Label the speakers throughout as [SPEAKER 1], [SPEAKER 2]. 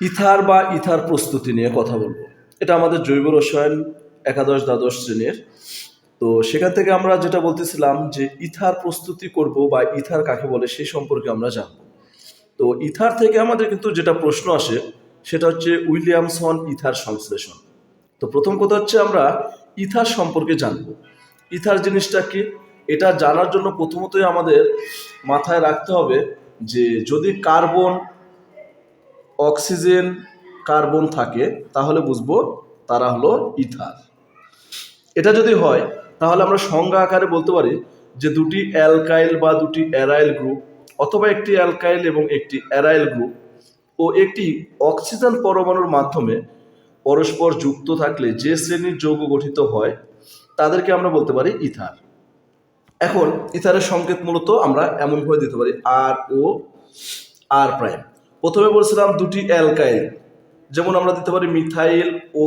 [SPEAKER 1] Ether বা ether প্রস্তুতি নিয়ে কথা বলব। এটা আমাদের জৈব রসায়ন একাদশ দ্বাদশ শ্রেণির। তো সেখান থেকে আমরা যেটা বলতেছিলাম যে ইথার প্রস্তুতি করব বা ইথার কাকে বলে সেই সম্পর্কে আমরা জানব। তো ইথার থেকে আমাদের কিন্তু যেটা প্রশ্ন আসে, সেটা হচ্ছে উইলিয়ামসন ইথার সংশ্লেষণ। তো প্রথম কথা হচ্ছে আমরা ইথার সম্পর্কে জানব। ইথার জিনিসটা কি? এটা জানার জন্য প্রথমতই আমাদের মাথায় রাখতে হবে যে যদি কার্বন অক্সিজেন, কার্বন থাকে, তাহলে বুঝব তারা হলো ইথার। এটা যদি হয়, তাহলে আমরা সংজ্ঞা আকারে বলতে পারি যে দুটি অ্যালকাইল বা দুটি অ্যারাইল গ্রুপ অথবা একটি অ্যালকাইল এবং একটি অ্যারাইল গ্রুপ ও একটি অক্সিজেন পরমাণুর মাধ্যমে পরস্পর যুক্ত থাকলে যে শ্রেণির যৌগ গঠিত হয়, তাদেরকে আমরা বলতে পারি ইথার। এখন, ইথারের সংকেত মূলত আমরা এমনভাবে দিতে পারি আর ও আর প্রাইম প্রথমে বলছিলাম দুটি অ্যালকাইল, যেমন আমরা দিতে পারি মিথাইল ও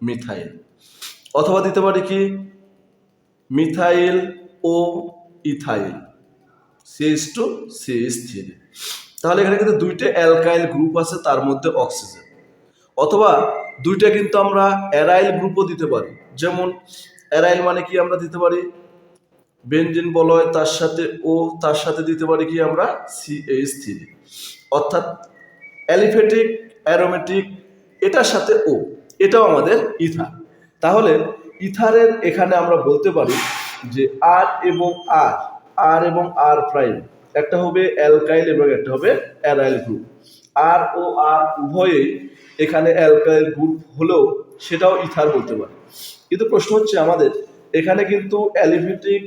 [SPEAKER 1] মিথাইল। অথবা দিতে পারি কি? মিথাইল ও ethyl. CH two CH three তাহলে এখানে কিন্তু দুইটা অ্যালকাইল গ্রুপ আছে, তার মধ্যে অক্সিজেন। অথবা দুইটা কিন্তু আমরা অ্যারাইল গ্রুপও দিতে পারি। যেমন অ্যারাইল মানে কি আমরা দিতে পারি? বেনজিন বলয়, তার সাথে ও তার সাথে দিতে পারি কি আমরা সিএইচ থ্রি অর্থাৎ অ্যালিফেটিক অ্যারোমেটিক, এটার সাথে ও, এটাও আমাদের ইথার। তাহলে ইথারের এখানে আমরা বলতে পারি যে আর এবং আর আর এবং আর প্রাইম, একটা হবে অ্যালকাইল এবং একটা হবে অ্যারাইল গ্রুপ। আর ও আর উভয়েই এখানে অ্যালকাইল গ্রুপ হলেও সেটাও ইথার বলতে পারে। কিন্তু প্রশ্ন হচ্ছে আমাদের, এখানে কিন্তু অ্যালিফেটিক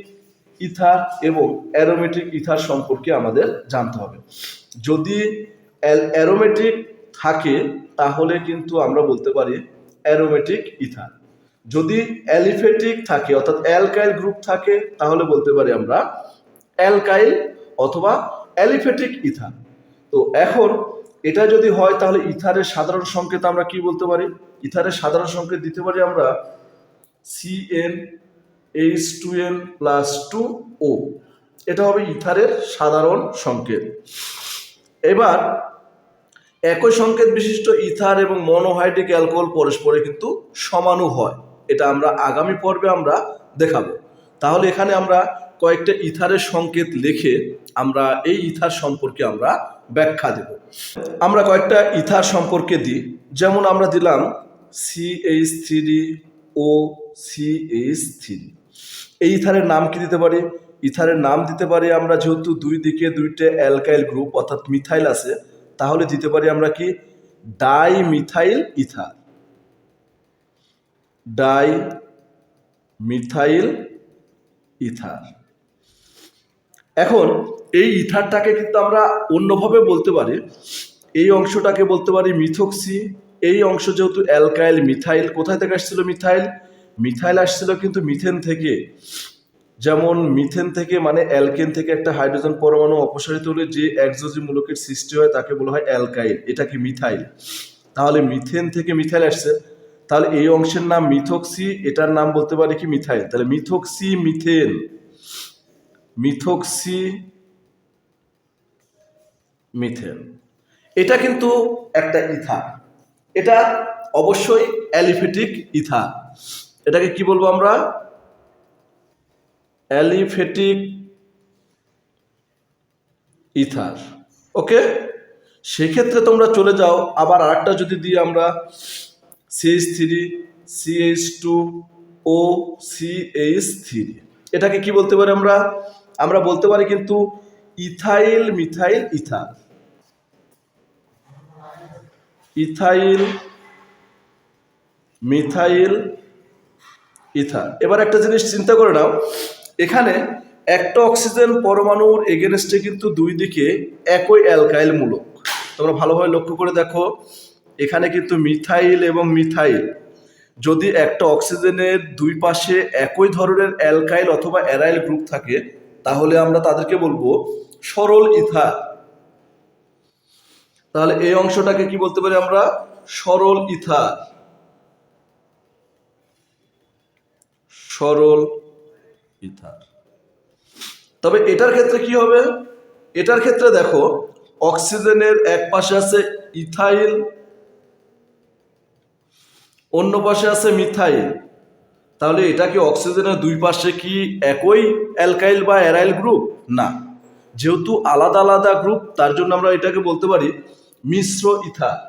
[SPEAKER 1] ইথার এবং অ্যারোমেটিক ইথার সম্পর্কে আমাদের জানতে হবে। যদি অ্যারোমেটিক থাকে, তাহলে কিন্তু আমরা বলতে পারি অ্যারোমেটিক ইথার। যদি অ্যালিফেটিক থাকে, অর্থাৎ অ্যালকাইল গ্রুপ থাকে, তাহলে বলতে পারি আমরা অ্যালকাইল অথবা অ্যালিফেটিক ইথার। তো এখন এটা যদি হয়, তাহলে ইথারের সাধারণ সংকেত আমরা কি বলতে পারি? ইথারের সাধারণ সংকেত দিতে পারি আমরা CN H two N plus two O এটা হবে ইথারের সাধারণ সংকেত। এবার, একই সংকেত বিশিষ্ট ইথার এবং মনোহাইড্রিক অ্যালকোহল পরস্পরে কিন্তু সমানু হয়। এটা আমরা আগামী পর্বে আমরা দেখাবো। তাহলে এখানে আমরা কয়েকটা ইথারের সংকেত লিখে আমরা এই ইথার সম্পর্কে আমরা ব্যাখ্যা দেব। আমরা কয়েকটা ইথার সম্পর্কে দিই। যেমন আমরা দিলাম CH three O CH three এই ইথারের নাম কি দিতে পারি? ইথারের নাম দিতে পারি আমরা যেহেতু দুই দিকে দুইটা অ্যালকাইল গ্রুপ, অর্থাৎ মিথাইল আছে, তাহলে দিতে পারি আমরা কি? Dimethyl ether. Dimethyl ether. এখন এই ইথারটাকে কিন্তু আমরা অন্যভাবে বলতে পারি। এই অংশটাকে বলতে পারি মিথক্সি। এই অংশ যেহেতু অ্যালকাইল মিথাইল, কোথায় থেকে আসছিল মিথাইল? মিথাইল আসছিল কিন্তু মিথেন থেকে। যেমন মিথেন থেকে মানে অ্যালকেন থেকে একটা হাইড্রোজেন পরমাণু অপসারিত হলে যে একজোজি মূলকের সৃষ্টি হয় তাকে বলা হয় অ্যালকাইল, এটা কি মিথাইল? তাহলে মিথেন থেকে মিথাইল আসছে, তাহলে এই অংশের নাম মিথক্সি, এটার নাম বলতে পারি কি মিথাইল? তাহলে মিথক্সি মিথেন। Methoxy methane. এটা কিন্তু একটা ইথা। এটা অবশ্যই অ্যালিফেটিক ইথার এটাকে কি বলব আমরা? Aliphatic ether. ওকে? সেক্ষেত্রে তোমরা চলে যাও। আবার আরেকটা যদি দিই আমরা CH three CH two, O CH three. এটাকে কি বলতে পারি আমরা? আমরা বলতে পারি কিন্তু ethyl methyl ether. Ethyl methyl ether এবার একটা জিনিস চিন্তা করে নাও, এখানে একটা অক্সিজেন পরমাণুর এগেনস্টে কিন্তু দুই দিকে একই অ্যালকাইল মূলক। তোমরা ভালোভাবে লক্ষ্য করে দেখো, এখানে কিন্তু মিথাইল এবং মিথাইল, যদি একটা অক্সিজেনের দুই পাশে একই ধরনের অ্যালকাইল অথবা অ্যারাইল গ্রুপ থাকে, তাহলে আমরা তাদেরকে বলব সরল ইথার তাহলে এই অংশটাকে কি বলতে পারি আমরা? সরল ইথার সরল ইথার। তবে এটার ক্ষেত্রে কি হবে? এটার ক্ষেত্রে দেখো অক্সিজেনের এক পাশে আছে ইথাইল অন্য পাশে আছে মিথাইল। তাহলে এটা কি অক্সিজেনের দুই পাশে কি একই অ্যালকাইল বা অ্যারাইল গ্রুপ? না। যেহেতু আলাদা আলাদা গ্রুপ তার জন্য আমরা এটাকে বলতে পারি মিশ্র ইথার।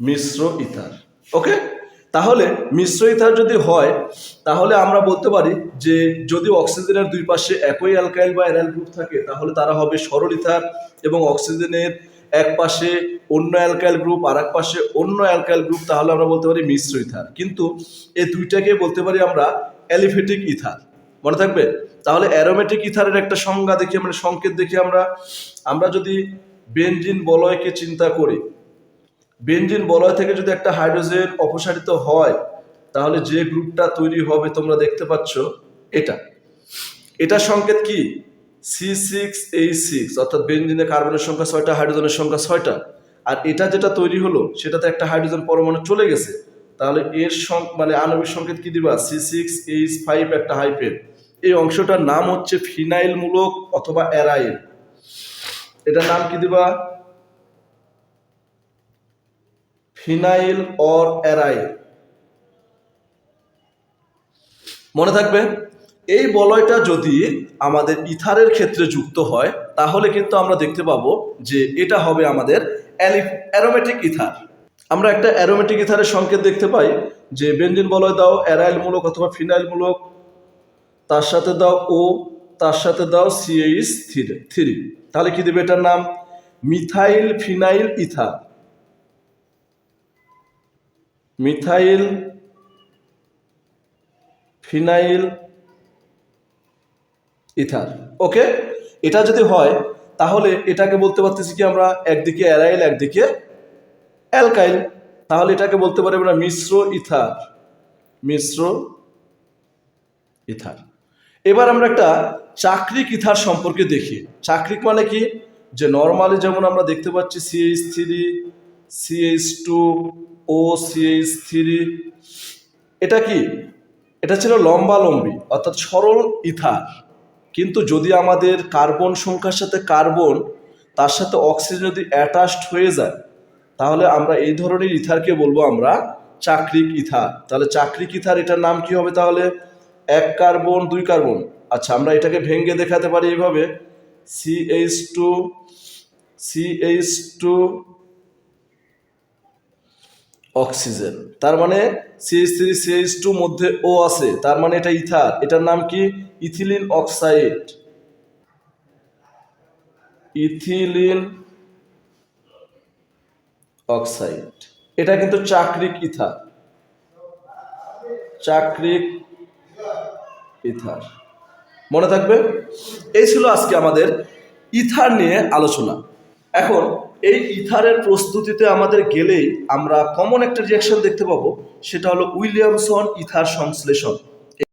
[SPEAKER 1] মিশ্র ইথার। ওকে? তাহলে মিশ্র ইথার যদি হয়, তাহলে আমরা বলতে পারি যে যদি অক্সিজেনের দুই পাশে একই অ্যালকাইল বা অ্যারাইল গ্রুপ থাকে, তাহলে তারা হবে সরল ইথার এবং অক্সিজেনের এক পাশে অন্য অ্যালকাইল গ্রুপ আর এক পাশে অন্য অ্যালকাইল গ্রুপ, তাহলে আমরা বলতে পারি মিশ্র ইথার কিন্তু এই দুইটাকে বলতে পারি আমরা অ্যালিফেটিক ইথার। মনে থাকবে? তাহলে অ্যারোমেটিক ইথারের একটা সংজ্ঞা দেখি মানে সংকেত দেখি আমরা। আমরা যদি বেনজিন বলয়কে চিন্তা করি বেনজিন বলয় থেকে যদি একটা হাইড্রোজেন অপসারিত হয়, তাহলে যে গ্রুপটা তৈরি হবে তোমরা দেখতে পাচ্ছ এটা। এটা সংকেত কি? সি সিক্স এইচ সিক্স অর্থাৎ বেনজিনে কার্বনের সংখ্যা ছয়টা, হাইড্রোজেনের সংখ্যা ছয়টা। আর এটা যেটা তৈরি হলো, সেটাতে একটা হাইড্রোজেন পরমাণু চলে গেছে। তাহলে এর মানে আণবিক সংকেত কি দিবা? সি সিক্স এইচ ফাইভ একটা হাইপেন এই অংশটার নাম হচ্ছে ফিনাইল মূলক অথবা অ্যারাইল। এটার নাম কি দিবা? Phenyl or aryl. মনে থাকবে? এই বলয়টা যদি আমাদের ইথারের ক্ষেত্রে যুক্ত হয়, তাহলে কিন্তু আমরা দেখতে পাবো যে এটা হবে আমাদের অ্যারোমেটিক ইথার। আমরা একটা অ্যারোমেটিক ইথারের সংকেত দেখতে পাই যে বেঞ্জিন বলয় দাও অ্যারাইল মূলক অথবা ফিনাইল মূলক, তার সাথে দাও ও তার সাথে দাও সিএইচ থ্রি থ্রি তাহলে কি দেবে এটার নাম? Methyl phenyl ether. Methyl, phenyl, ether. Okay? এটা যদি হয়, তাহলে এটাকে বলতে পারতেছি কি আমরা একদিকে অ্যারাইল, একদিকে অ্যালকাইল। তাহলে এটাকে বলতে পারি আমরা মিশ্র ইথার। মিশ্র ইথার। এবার আমরা একটা চাকরিক ইথার সম্পর্কে দেখি। চাকরিক মানে কি? যে নর্মালি যেমন আমরা দেখতে পাচ্ছি CH three CH two O CH three. এটা কি? এটা ছিল লম্বা লম্বি অর্থাৎ সরল ইথার। কিন্তু যদি আমাদের কার্বন সংখ্যার সাথে কার্বন, তার সাথে অক্সিজেন যদি অ্যাটাচড হয়ে যায়, তাহলে আমরা এই ধরনের ইথারকে বলব আমরা চাকরিক ইথার। তাহলে চাকরিক ইথার, এটার নাম কি হবে তাহলে? এক কার্বন, দুই কার্বন। আচ্ছা আমরা এটাকে ভেঙে দেখাতে পারি এইভাবে। CH two CH two oxygen. তার মানে সিএইচ থ্রি সিএইচ টু মধ্যে ও আছে, তার মানে এটা ইথার। এটার নাম কি? Ethylene oxide. Ethylene oxide. এটা কিন্তু চাকরিক ইথার। চাকরিক ইথার। মনে থাকবে? এই ছিল আজকে আমাদের ইথার নিয়ে আলোচনা। এখন এই ইথারের প্রস্তুতিতে আমাদের গেলেই আমরা কমন একটা রিয়াকশন দেখতে পাবো, সেটা হলো উইলিয়ামসন ইথার সংশ্লেষণ।